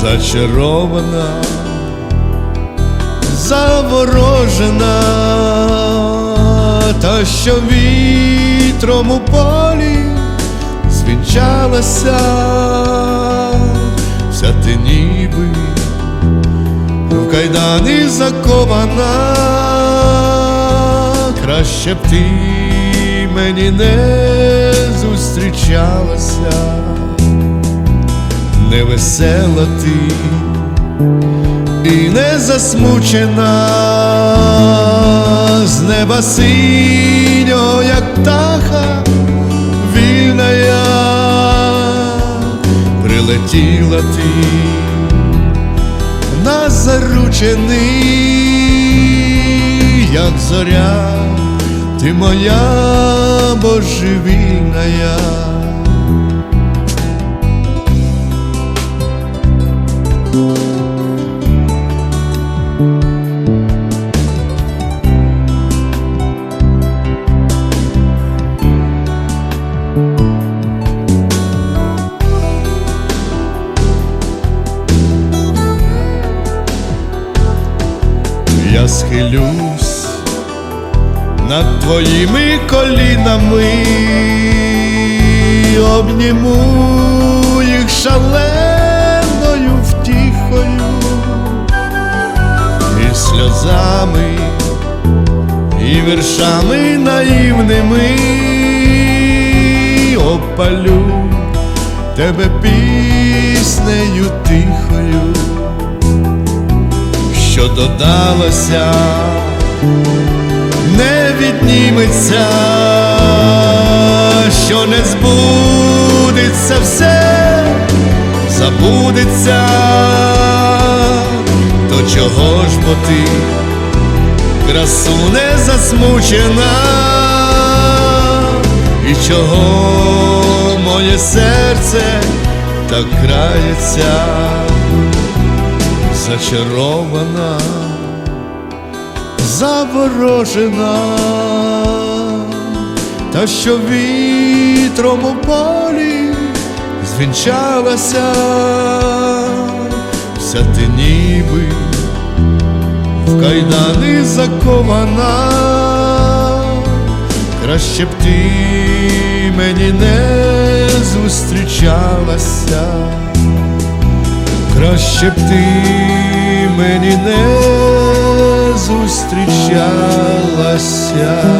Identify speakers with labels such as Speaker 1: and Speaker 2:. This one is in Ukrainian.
Speaker 1: зачарована, заворожена, та що вітром у полі звінчалася, вся ти ніби в кайдани закована, краще б ти мені не зустрічалася, невесела ти і не засмучена з неба синього, як птаха вільна я прилетіла ти нас заручений, як зоря, ти моя божевільна я. Схилюсь над твоїми колінами, обніму їх шаленою втіхою і сльозами, і віршами наївними. Опалю тебе піснею тихою додалося, не відніметься, що не збудеться все, забудеться, то чого ж бо ти, красу не засмучена, і чого моє серце так крається зачарована, заворожена, та що вітром у полі звінчалася, вся ти ніби в кайдани закована, краще б ти мені не зустрічалася краще б ти мені не зустрічалася.